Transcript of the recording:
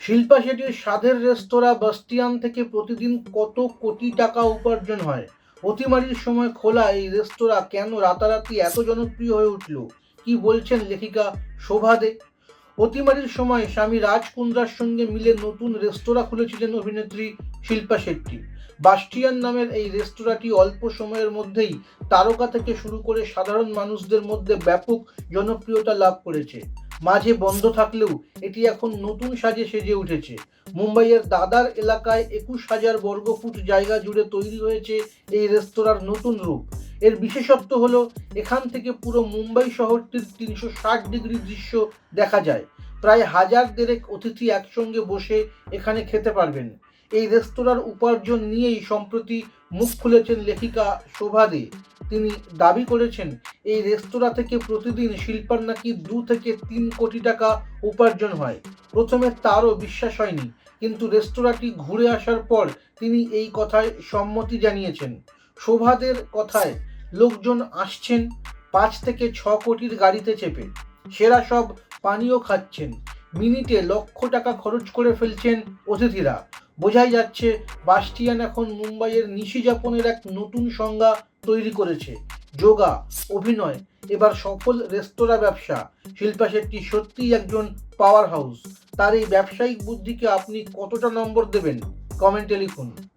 শিল্পা শেঠির স্বাদের রেস্তোরাঁ বাস্টিয়ান থেকে প্রতিদিন কত কোটি টাকা উপার্জন হয়? অতিমারির সময় খোলা এই রেস্তোরাঁ কেন রাতারাতি এত জনপ্রিয় হয়ে উঠল? কি বলছেন লেখিকা শোভা দে? অতিমারির সময় স্বামী রাজ কুন্দ্রার সঙ্গে মিলে নতুন রেস্তোরাঁ খুলেছিলেন অভিনেত্রী শিল্পা শেট্টি। বাস্টিয়ান নামের এই রেস্তোরাঁটি অল্প সময়ের মধ্যেই তারকা থেকে শুরু করে সাধারণ মানুষদের মধ্যে ব্যাপক জনপ্রিয়তা লাভ করেছে। মাঝে বন্ধ থাকলেও এটি এখন নতুন সাজে সেজে উঠেছে। মুম্বাইয়ের দাদার এলাকায় একুশ হাজার বর্গফুট জায়গা জুড়ে তৈরি হয়েছে এই রেস্তোরাঁর নতুন রূপ। এর বিশেষত্ব হলো, এখান থেকে পুরো মুম্বাই শহরটির তিনশো ষাট ডিগ্রি দৃশ্য দেখা যায়। প্রায় হাজার দেড়েক অতিথি একসঙ্গে বসে এখানে খেতে পারবেন। এই রেস্তোরাঁর উপার্জন নিয়েই সম্প্রতি মুখ খুলেছেন লেখিকা শোভা দে। তিনি দাবি করেছেন এই রেস্তোরাঁ থেকে প্রতিদিন শিল্পার নাকি দু থেকে তিন কোটি টাকা উপার্জন হয়। প্রথমে তারও বিশ্বাস হয়নি, কিন্তু রেস্তোরাঁটি ঘুরে আসার পর তিনি এই কথায় সম্মতি জানিয়েছেন। শোভাদের কথায় লোকজন আসছেন, পাঁচ থেকে ছ কোটির গাড়িতে চেপে। সেরা সব পানীয় খাচ্ছেন, মিনিটে লক্ষ টাকা খরচ করে ফেলছেন অতিথিরা। বোঝাই যাচ্ছে, বাস্টিয়ান এখন মুম্বাইয়ের নিশি যাপনের এক নতুন সংজ্ঞা তৈরি করেছে। যোগা, অভিনয়, এবার সফল রেস্তোরাঁ ব্যবসা। শিল্পা শেট্টি সত্যিই একজন পাওয়ার হাউস তার এই ব্যবসায়িক বুদ্ধিকে আপনি কতটা নম্বর দেবেন? কমেন্টে লিখুন।